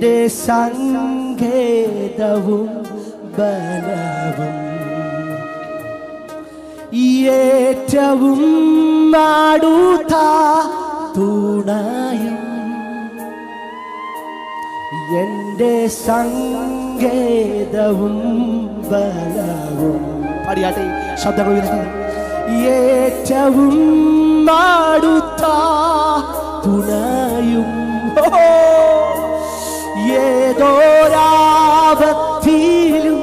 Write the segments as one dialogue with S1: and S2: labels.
S1: എന്റെ സങ്കേതവും ബലവും ഏറ്റവും നാടൂത തുണയും എന്റെ സങ്കേതവും ബലവും പാടിയാട്ടെ ശബ്ദങ്ങൾ ഏറ്റവും നാടുത്ത തുണയും. ഓ, ഏതോരാപത്തിലും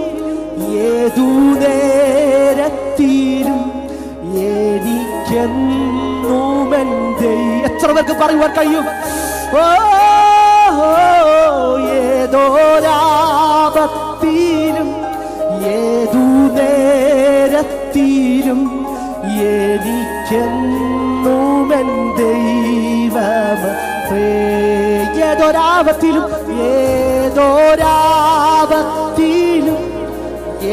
S1: ഏതു നേരത്തിലും എനിക്കെന്നുമെന്റെ എത്ര പേർക്ക് പറയുവാൻ കഴിയും? ഓ ഏതു നേരത്തിലും എനിക്കെന്നുമെൻ ദൈവം ഏതൊരാപത്തിലും ഏതൊരാപത്തിലും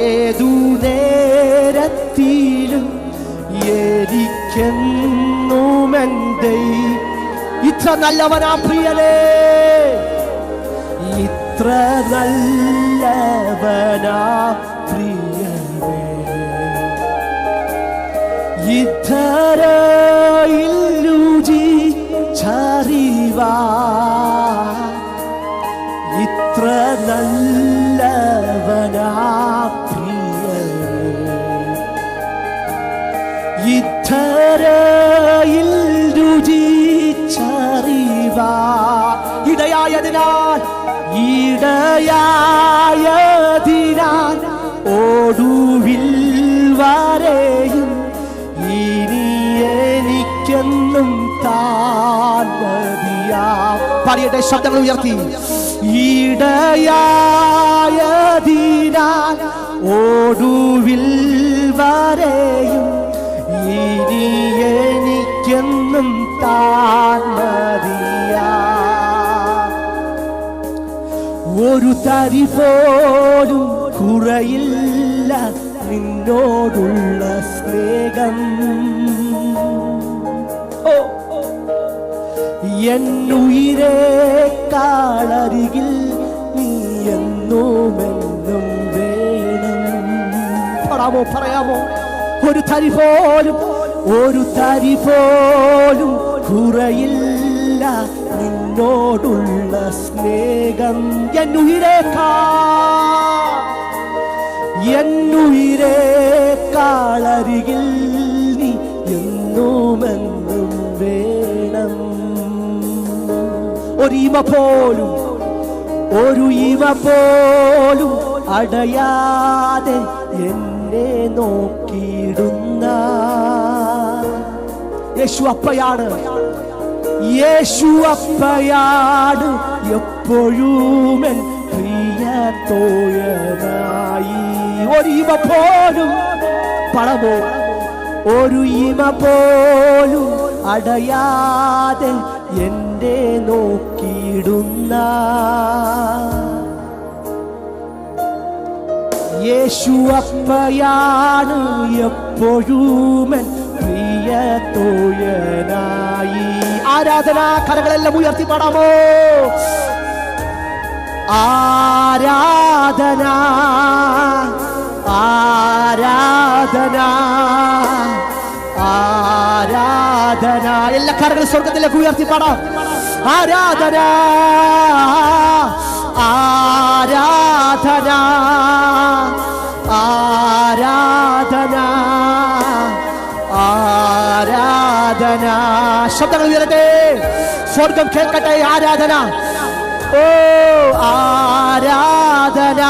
S1: ഏതു നേരത്തിലും എനിക്കെന്നുമെൻ ദൈവം ഇത്ര നല്ലവനാ പ്രിയലേ ഇത്ര നല്ലവനാ പ്രിയനേ. ഇത്തരയില്ലുചി ഇത്തരയിൽ രുചിച്ചറിവാ ഇടയായതിനാൽ ഇടയായതിനാൽ ഓടുവിൽ വരെയും ഇനി എനിക്കെന്നും താൻ പറയട്ടെ ശബ്ദങ്ങൾ ഉയർത്തി. ഇടയായതിനാൽ ഓടുവിൽ വരെയും ഇനി എനിക്കെന്നും താൻ മതിയാ. ഒരു തരി പോലും കുറയില്ല നിന്നോടുള്ള സ്നേഹം. എന്നുയിരേ കാളരികിൽ നീ എന്നുമെന്നും വേണം. പറയാമോ പറയാമോ? ഒരു തരി പോലും ഒരു തരി പോലും കുറയില്ല. നിന്നോടുള്ള സ്നേഹം എന്നുയിരേക്കാ എന്നുയിരേക്കാളരികിൽ നീ എന്നുമെന്നും വേണം. ഒരു ഇവ പോലും ഒരു ഇവ പോലും അടയാതെ എന്നെ നോക്കിയിടുന്ന യേശു അപ്പയാണ് യേശു അപ്പയാണ് എപ്പോഴും എൻ പ്രിയ തോയനായി ഒരു ഇമ പോലും പണമോ ഒരു ഇമ പോലും അടയാതെ എന്നെ നോക്കിയിടുന്ന യേശു അപ്പയാണ് എപ്പോഴും എൻ പ്രിയ ആരാധന കരകളെല്ലാം ഉയർത്തി പാടാമോ? ആരാധന ആരാധന ആരാധന. എല്ലാ കരകളും സ്വർഗത്തിലേക്ക് ഉയർത്തി പാടാം. ആരാധന ആരാധന. ആരാധന. ശബ്ദങ്ങൾ ഉയരട്ടെ. സ്വർഗം കേൾക്കട്ടെ ആരാധന. ഓ ആരാധന.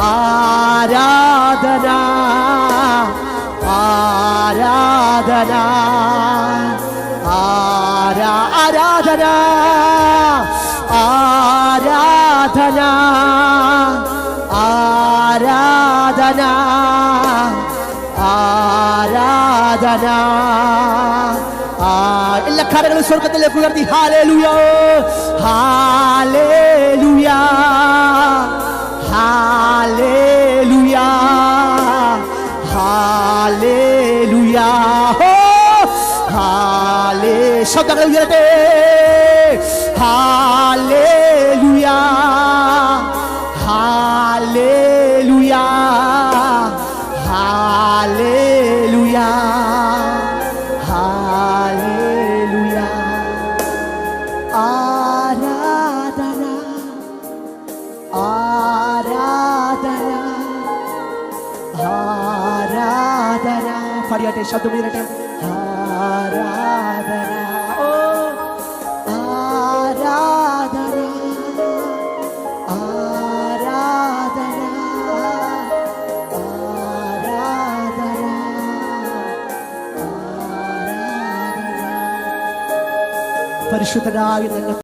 S1: ആരാധന. ആരാധന. ആരാ ആരാധന. ആരാധന. ആരാധന. ആരാധന. ആ എല്ലാ കരകളും സ്വർഗത്തിലേക്ക് ഉയർത്തി ഹാലേലുയ ഹാലേലുയ ഹാലേലുയ ഹാലേലുയ ഹോ ഹാലേ ശബ്ദങ്ങൾ ഉയരട്ടെ ഹാലേലുയ പാടിയാട്ടെ ശബ്ദം ഉയരട്ടെ. ആരാധന ആരാധന ആരാധന ആരാധന ആരാധന. പരിശുദ്ധനായ ഞങ്ങൾ